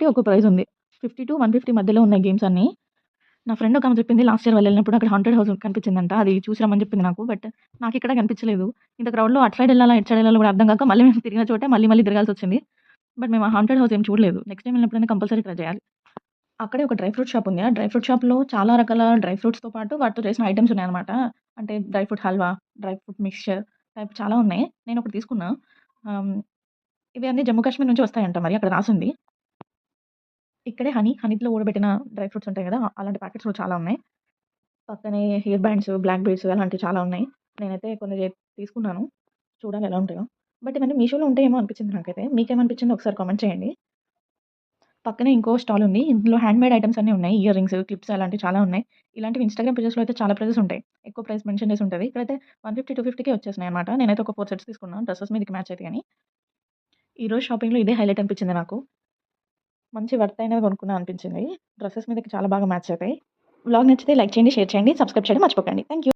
Fifty ఒక price ఉంది. Fifty to one fifty మధ్యలో ఉన్నాయి గేమ్స్ అన్నీ. నా ఫ్రెండ్ ఒక ఆమె చెప్పింది లాస్ట్ ఇయర్ వెళ్ళినప్పుడు అక్కడ హండ్రెడ్ హౌస్ కనిపించిందంట అది చూసిరమ్మని చెప్పింది నాకు బట్ నాకు ఇక్కడ కనిపించలేదు. ఇంత క్రౌడ్లో అటు సైడ్ వెళ్ళాలా ఇటు సైడ్ వెళ్ళాలో కూడా అర్థం కాక మళ్ళీ మేము తిరిగిన చోటే మళ్ళీ మళ్ళీ తిరగాల్సి వచ్చింది. బట్ మేము ఆ హండ్రెడ్ హౌస్ ఏం చూడలేదు. నెక్స్ట్ టైం వెళ్ళినప్పుడైనా కంపల్సరీ ట్రై చేయాలి. అక్కడే ఒక డ్రై ఫ్రూట్ షాప్ ఉంది. ఆ డ్రై ఫ్రూట్ షాప్లో చాలా రకాల డ్రై ఫ్రూట్స్తో పాటు వాటితో చేసిన ఐటమ్స్ ఉన్నాయన్నమాట. అంటే dry fruit halwa dry fruit mixture type చాలా ఉన్నాయి. నేను ఒకటి తీసుకున్నా. ఇవి అన్నీ జమ్మూ కాశ్మీర్ నుంచి వస్తాయంట మరి అక్కడ రాసింది. ఇక్కడే హనీ హనీలో ఊడబెట్టిన డ్రై ఫ్రూట్స్ ఉంటాయి కదా అలాంటి ప్యాకెట్స్ కూడా చాలా ఉన్నాయి. పక్కనే హెయిర్ బ్యాండ్స్ బ్లాక్ బీడ్స్ అలాంటివి చాలా ఉన్నాయి. నేనైతే కొన్ని తీసుకున్నాను. చూడాలి ఎలా ఉంటాయో. బట్ ఇవన్నీ మీషోలో ఉంటాయేమో అనిపించింది నాకైతే. మీకేమనిపించింది ఒకసారి కామెంట్ చేయండి. పక్కనే ఇంకో స్టాల్ ఉంది. ఇందులో హ్యాండ్ మేడ్ ఐటమ్స్ అన్నీ ఉన్నాయి. ఇయర్ రింగ్స్ క్లిప్స్ అలాంటివి చాలా ఉన్నాయి. ఇలాంటివి ఇన్స్టాగ్రామ్ పేజెస్లో అయితే చాలా ప్రైజెస్ ఉంటాయి. ఎక్కువ ప్రైస్ మెన్షన్ చేసి ఉంటుంది. ఇక్కడైతే వన్ ఫిఫ్టీ టూ ఫిఫ్టీకే వచ్చేసినాయి అనమాట నేనైతే ఒక ఫోర్ సెట్స్ తీసుకున్నాను. డ్రెస్సెస్ మీదకి మ్యాచ్ అయితే కానీ ఈరోజు షాపింగ్లో ఇదే హైలైట్ అనిపించింది నాకు. మంచి వర్త్ అయినది కొనుక్కున్నా అనిపించింది. డ్రెస్సెస్ మీదకి చాలా బాగా మ్యాచ్ అవుతాయి. బ్లాగ్ నచ్చితే లైక్ చేయండి షేర్ చేయండి సబ్స్క్రైబ్ చేయడం మర్చిపోకండి. Thank you